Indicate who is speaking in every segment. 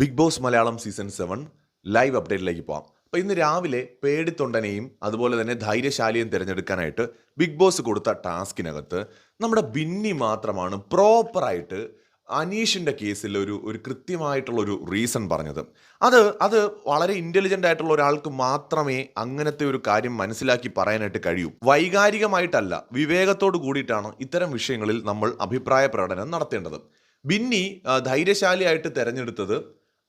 Speaker 1: Big boss Malayalam season seven live അപ്ഡേറ്റിലേക്ക് പോകാം അപ്പോൾ ഇന്ന് രാവിലെ പേടിത്തൊണ്ടനെയും അതുപോലെ തന്നെ ധൈര്യശാലിയും തിരഞ്ഞെടുക്കാനായിട്ട് ബിഗ് ബോസ് കൊടുത്ത ടാസ്കിനകത്ത് നമ്മുടെ ബിന്നി മാത്രമാണ് പ്രോപ്പറായിട്ട് അനീഷിന്റെ കേസിൽ ഒരു ഒരു കൃത്യമായിട്ടുള്ള ഒരു റീസൺ പറഞ്ഞത്. അത് അത് വളരെ ഇന്റലിജന്റ് ആയിട്ടുള്ള ഒരാൾക്ക് മാത്രമേ അങ്ങനത്തെ ഒരു കാര്യം മനസ്സിലാക്കി പറയാനായിട്ട് കഴിയൂ. വൈകാരികമായിട്ടല്ല വിവേകത്തോട് കൂടിയിട്ടാണ് ഇത്തരം വിഷയങ്ങളിൽ നമ്മൾ അഭിപ്രായ പ്രകടനം നടത്തേണ്ടത്. ബിന്നി ധൈര്യശാലിയായിട്ട് തെരഞ്ഞെടുത്തത്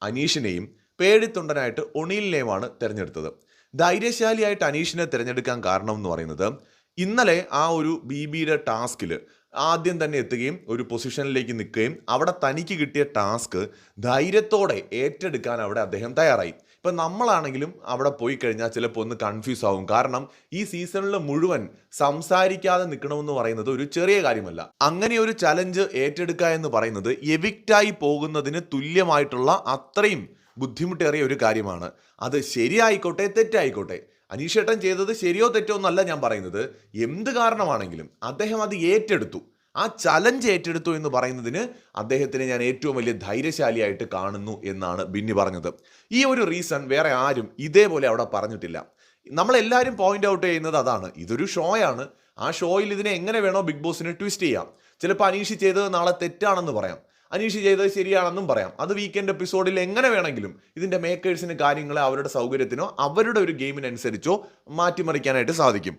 Speaker 1: അനീഷിനെയും പേടിത്തൊണ്ടനായിട്ട് ഒണീലിനെയുമാണ് തിരഞ്ഞെടുത്തത്. ധൈര്യശാലിയായിട്ട് അനീഷിനെ തിരഞ്ഞെടുക്കാൻ കാരണം എന്ന് പറയുന്നത് ഇന്നലെ ആ ഒരു ബി ബിയുടെ ടാസ്കിൽ ആദ്യം തന്നെ എത്തുകയും ഒരു പൊസിഷനിലേക്ക് നിൽക്കുകയും അവിടെ തനിക്ക് കിട്ടിയ ടാസ്ക് ധൈര്യത്തോടെ ഏറ്റെടുക്കാൻ അവിടെ അദ്ദേഹം തയ്യാറായി. ഇപ്പം നമ്മളാണെങ്കിലും അവിടെ പോയി കഴിഞ്ഞാൽ ചിലപ്പോൾ ഒന്ന് കൺഫ്യൂസ് ആവും. കാരണം ഈ സീസണിൽ മുഴുവൻ സംസാരിക്കാതെ നിൽക്കണമെന്ന് പറയുന്നത് ഒരു ചെറിയ കാര്യമല്ല. അങ്ങനെ ഒരു ചലഞ്ച് ഏറ്റെടുക്കുക എന്ന് പറയുന്നത് എവിക്റ്റായി പോകുന്നതിന് തുല്യമായിട്ടുള്ള അത്രയും ബുദ്ധിമുട്ടേറിയ ഒരു കാര്യമാണ്. അത് ശരിയായിക്കോട്ടെ തെറ്റായിക്കോട്ടെ. അനീഷേട്ടൻ ചെയ്തത് ശരിയോ തെറ്റോ എന്നല്ല ഞാൻ പറയുന്നത്. എന്ത് കാരണമാണെങ്കിലും അദ്ദേഹം അത് ഏറ്റെടുത്തു. ആ ചലഞ്ച് ഏറ്റെടുത്തു എന്ന് പറയുന്നതിന് അദ്ദേഹത്തിനെ ഞാൻ ഏറ്റവും വലിയ ധൈര്യശാലിയായിട്ട് കാണുന്നു എന്നാണ് ബിന്നി പറഞ്ഞത്. ഈ ഒരു റീസൺ വേറെ ആരും ഇതേപോലെ അവിടെ പറഞ്ഞിട്ടില്ല. നമ്മളെല്ലാവരും പോയിന്റ് ഔട്ട് ചെയ്യുന്നത് അതാണ്. ഇതൊരു ഷോയാണ് ആ ഷോയിൽ ഇതിനെ എങ്ങനെ വേണോ ബിഗ് ബോസിനെ ട്വിസ്റ്റ് ചെയ്യാം. ചിലപ്പോൾ അനീഷ് ചെയ്തത് നാളെ തെറ്റാണെന്ന് പറയാം. അനീഷ് ചെയ്തത് ശരിയാണെന്നും പറയാം. അത് വീക്കെൻഡ് എപ്പിസോഡിൽ എങ്ങനെ വേണമെങ്കിലും ഇതിന്റെ മേക്കേഴ്സിന് കാര്യങ്ങളെ അവരുടെ സൗകര്യത്തിനോ അവരുടെ ഒരു ഗെയിമിനനുസരിച്ചോ മാറ്റിമറിക്കാനായിട്ട് സാധിക്കും.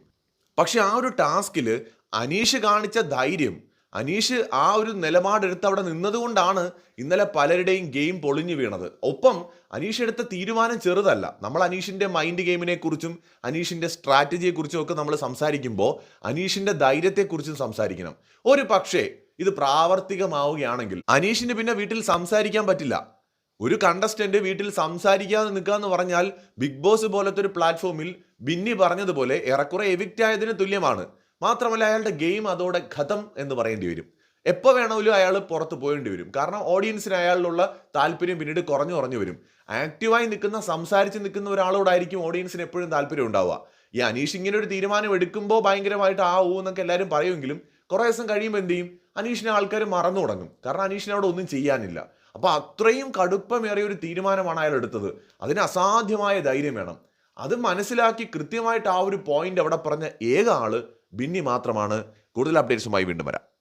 Speaker 1: പക്ഷേ ആ ഒരു ടാസ്കിൽ അനീഷ് കാണിച്ച ധൈര്യം അനീഷ് ആ ഒരു നിലപാടെടുത്ത് അവിടെ നിന്നതുകൊണ്ടാണ് ഇന്നലെ പലരുടെയും ഗെയിം പൊളിഞ്ഞു വീണത്. ഒപ്പം അനീഷ് എടുത്ത തീരുമാനം ചെറുതല്ല. നമ്മൾ അനീഷിന്റെ മൈൻഡ് ഗെയിമിനെ കുറിച്ചും അനീഷിന്റെ സ്ട്രാറ്റജിയെക്കുറിച്ചും ഒക്കെ നമ്മൾ സംസാരിക്കുമ്പോൾ അനീഷിന്റെ ധൈര്യത്തെക്കുറിച്ചും സംസാരിക്കണം. ഒരു പക്ഷേ ഇത് പ്രാവർത്തികമാവുകയാണെങ്കിൽ അനീഷിന് പിന്നെ വീട്ടിൽ സംസാരിക്കാൻ പറ്റില്ല. ഒരു കണ്ടസ്റ്റന്റ് വീട്ടിൽ സംസാരിക്കാതെ നിൽക്കുക എന്ന് പറഞ്ഞാൽ ബിഗ് ബോസ് പോലത്തെ ഒരു പ്ലാറ്റ്ഫോമിൽ ബിന്നി പറഞ്ഞതുപോലെ ഏറെക്കുറെ എവിക്റ്റ് ആയതിന് തുല്യമാണ്. മാത്രമല്ല അയാളുടെ ഗെയിം അതോടെ ഖതം എന്ന് പറയേണ്ടി വരും. എപ്പോൾ വേണമെങ്കിലും അയാൾ പുറത്ത് പോകേണ്ടി വരും. കാരണം ഓഡിയൻസിന് അയാളിലുള്ള താല്പര്യം പിന്നീട് കുറഞ്ഞു കുറഞ്ഞു വരും. ആക്റ്റീവായി നിൽക്കുന്ന സംസാരിച്ച് നിൽക്കുന്ന ഒരാളോടായിരിക്കും ഓഡിയൻസിന് എപ്പോഴും താല്പര്യം ഉണ്ടാവുക. ഈ അനീഷ് ഇങ്ങനെ ഒരു തീരുമാനം എടുക്കുമ്പോൾ ഭയങ്കരമായിട്ട് ആ ഊ എന്നൊക്കെ എല്ലാവരും പറയുമെങ്കിലും കുറേ ദിവസം കഴിയുമ്പോൾ എന്ത് ചെയ്യും? അനീഷിനെ ആൾക്കാർ മറന്നു തുടങ്ങും. കാരണം അനീഷിനെ അവിടെ ഒന്നും ചെയ്യാനില്ല. അപ്പോൾ അത്രയും കടുപ്പമേറിയ ഒരു തീരുമാനമാണ് അയാൾ എടുത്തത്. അതിന് അസാധ്യമായ ധൈര്യം വേണം. അത് മനസ്സിലാക്കി കൃത്യമായിട്ട് ആ ഒരു പോയിന്റ് അവിടെ പറഞ്ഞ ഏക ആൾ ബിന്നി മാത്രമാണ്. കൂടുതൽ അപ്ഡേറ്റ്സുമായി വീണ്ടും വരാം.